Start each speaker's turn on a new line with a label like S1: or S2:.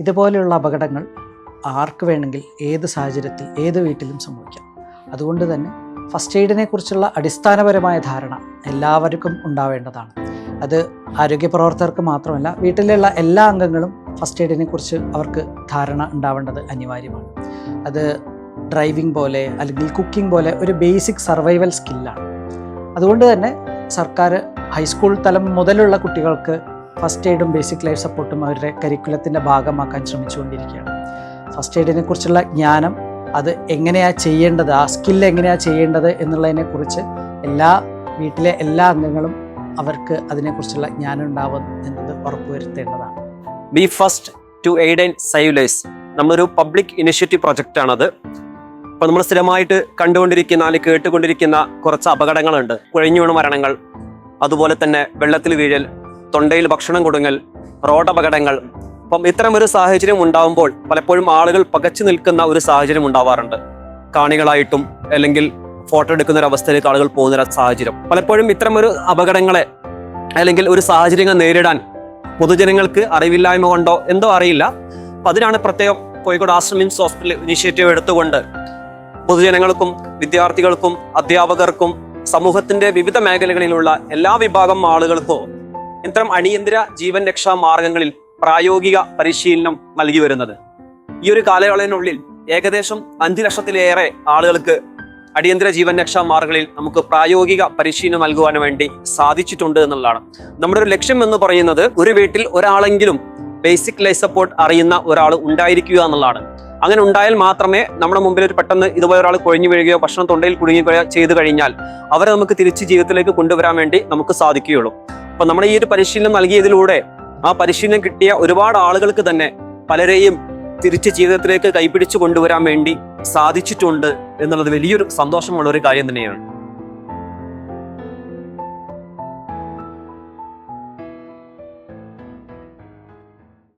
S1: ഇതുപോലെയുള്ള അപകടങ്ങൾ ആർക്ക് വേണമെങ്കിൽ ഏത് സാഹചര്യത്തിൽ ഏത് വീട്ടിലും സംഭവിക്കാം. അതുകൊണ്ട് തന്നെ ഫസ്റ്റ് എയ്ഡിനെ കുറിച്ചുള്ള അടിസ്ഥാനപരമായ ധാരണ എല്ലാവർക്കും ഉണ്ടാവേണ്ടതാണ്. അത് ആരോഗ്യ പ്രവർത്തകർക്ക് മാത്രമല്ല വീട്ടിലുള്ള എല്ലാ അംഗങ്ങളും ഫസ്റ്റ് എയ്ഡിനെ കുറിച്ച് അവർക്ക് ധാരണ ഉണ്ടാവേണ്ടത് അനിവാര്യമാണ്. അത് ഡ്രൈവിംഗ് പോലെ അല്ലെങ്കിൽ കുക്കിംഗ് പോലെ ഒരു ബേസിക് സർവൈവൽ സ്കില്ലാണ്. അതുകൊണ്ട് തന്നെ സർക്കാർ ഹൈസ്കൂൾ തലം മുതലുള്ള കുട്ടികൾക്ക് ഫസ്റ്റ് എയ്ഡും ബേസിക് ലൈഫ് സപ്പോർട്ടും അവരുടെ കരിക്കുലത്തിന്റെ ഭാഗമാക്കാൻ ശ്രമിച്ചുകൊണ്ടിരിക്കുകയാണ്. ഫസ്റ്റ് എയ്ഡിനെ കുറിച്ചുള്ള ജ്ഞാനം അത് എങ്ങനെയാണ് ചെയ്യേണ്ടത് ആ സ്കില്ല് എങ്ങനെയാണ് ചെയ്യേണ്ടത് എന്നുള്ളതിനെക്കുറിച്ച് എല്ലാ വീട്ടിലെ എല്ലാ അംഗങ്ങളും അവർക്ക് അതിനെക്കുറിച്ചുള്ള ജ്ഞാനം ഉണ്ടാവും എന്നത് ഉറപ്പുവരുത്തേണ്ടതാണ്.
S2: Be first to aid and save lives നമ്മളൊരു പബ്ലിക് ഇനിഷ്യേറ്റീവ് പ്രൊജക്റ്റാണത് അപ്പോൾ നമ്മൾ സ്ഥിരമായിട്ട് കണ്ടുകൊണ്ടിരിക്കുന്ന അല്ലെങ്കിൽ കേട്ടുകൊണ്ടിരിക്കുന്ന കുറച്ച് അപകടങ്ങളുണ്ട്. കുഴഞ്ഞു വീണ മരണങ്ങൾ അതുപോലെ തന്നെ വെള്ളത്തിൽ വീഴൽ തൊണ്ടയിൽ ഭക്ഷണം കൊടുങ്ങൽ റോഡപകടങ്ങൾ. അപ്പം ഇത്തരം ഒരു സാഹചര്യം ഉണ്ടാവുമ്പോൾ പലപ്പോഴും ആളുകൾ പകച്ചു നിൽക്കുന്ന ഒരു സാഹചര്യം ഉണ്ടാവാറുണ്ട്. കാണികളായിട്ടും അല്ലെങ്കിൽ ഫോട്ടോ എടുക്കുന്ന ഒരു അവസ്ഥയിലേക്ക് ആളുകൾ പോകുന്ന ഒരു സാഹചര്യം. പലപ്പോഴും ഇത്തരം ഒരു അപകടങ്ങളെ അല്ലെങ്കിൽ ഒരു സാഹചര്യങ്ങൾ നേരിടാൻ പൊതുജനങ്ങൾക്ക് അറിവില്ലായ്മ കൊണ്ടോ എന്തോ അറിയില്ല. അപ്പം അതിനാണ് പ്രത്യേകം കോഴിക്കോട് ആശ്രമിംസ് ഹോസ്പിറ്റൽ ഇനിഷ്യേറ്റീവ് എടുത്തുകൊണ്ട് പൊതുജനങ്ങൾക്കും വിദ്യാർത്ഥികൾക്കും അധ്യാപകർക്കും സമൂഹത്തിന്റെ വിവിധ മേഖലകളിലുള്ള എല്ലാ വിഭാഗം ആളുകൾക്കും ഇത്തരം അടിയന്തര ജീവൻ രക്ഷാ മാർഗങ്ങളിൽ പ്രായോഗിക പരിശീലനം നൽകി വരുന്നത്. ഈ ഒരു കാലയളവിനുള്ളിൽ ഏകദേശം അഞ്ച് ലക്ഷത്തിലേറെ ആളുകൾക്ക് അടിയന്തര ജീവൻ രക്ഷാ മാർഗങ്ങളിൽ നമുക്ക് പ്രായോഗിക പരിശീലനം നൽകുവാൻ വേണ്ടി സാധിച്ചിട്ടുണ്ട് എന്നുള്ളതാണ്. നമ്മുടെ ഒരു ലക്ഷ്യം എന്ന് പറയുന്നത് ഒരു വീട്ടിൽ ഒരാളെങ്കിലും ബേസിക് ലൈഫ് സപ്പോർട്ട് അറിയുന്ന ഒരാൾ ഉണ്ടായിരിക്കുക എന്നുള്ളതാണ്. അങ്ങനെ ഉണ്ടായാൽ മാത്രമേ നമ്മുടെ മുമ്പിൽ ഒരു പെട്ടെന്ന് ഇതുപോലെ ഒരാൾ കൊഴിഞ്ഞു വീഴുകയോ ഭക്ഷണം തൊണ്ടയിൽ കുടുങ്ങുകയോ ചെയ്തു കഴിഞ്ഞാൽ അവരെ നമുക്ക് തിരിച്ച് ജീവിതത്തിലേക്ക് കൊണ്ടുവരാൻ വേണ്ടി നമുക്ക് സാധിക്കുകയുള്ളൂ. അപ്പൊ നമ്മുടെ ഈ ഒരു പരിശീലനം നൽകിയതിലൂടെ ആ പരിശീലനം കിട്ടിയ ഒരുപാട് ആളുകൾക്ക് തന്നെ പലരെയും തിരിച്ച് ജീവിതത്തിലേക്ക് കൈപിടിച്ചു കൊണ്ടുവരാൻ വേണ്ടി സാധിച്ചിട്ടുണ്ട് എന്നുള്ളത് വലിയൊരു സന്തോഷമുള്ള ഒരു കാര്യം തന്നെയാണ്.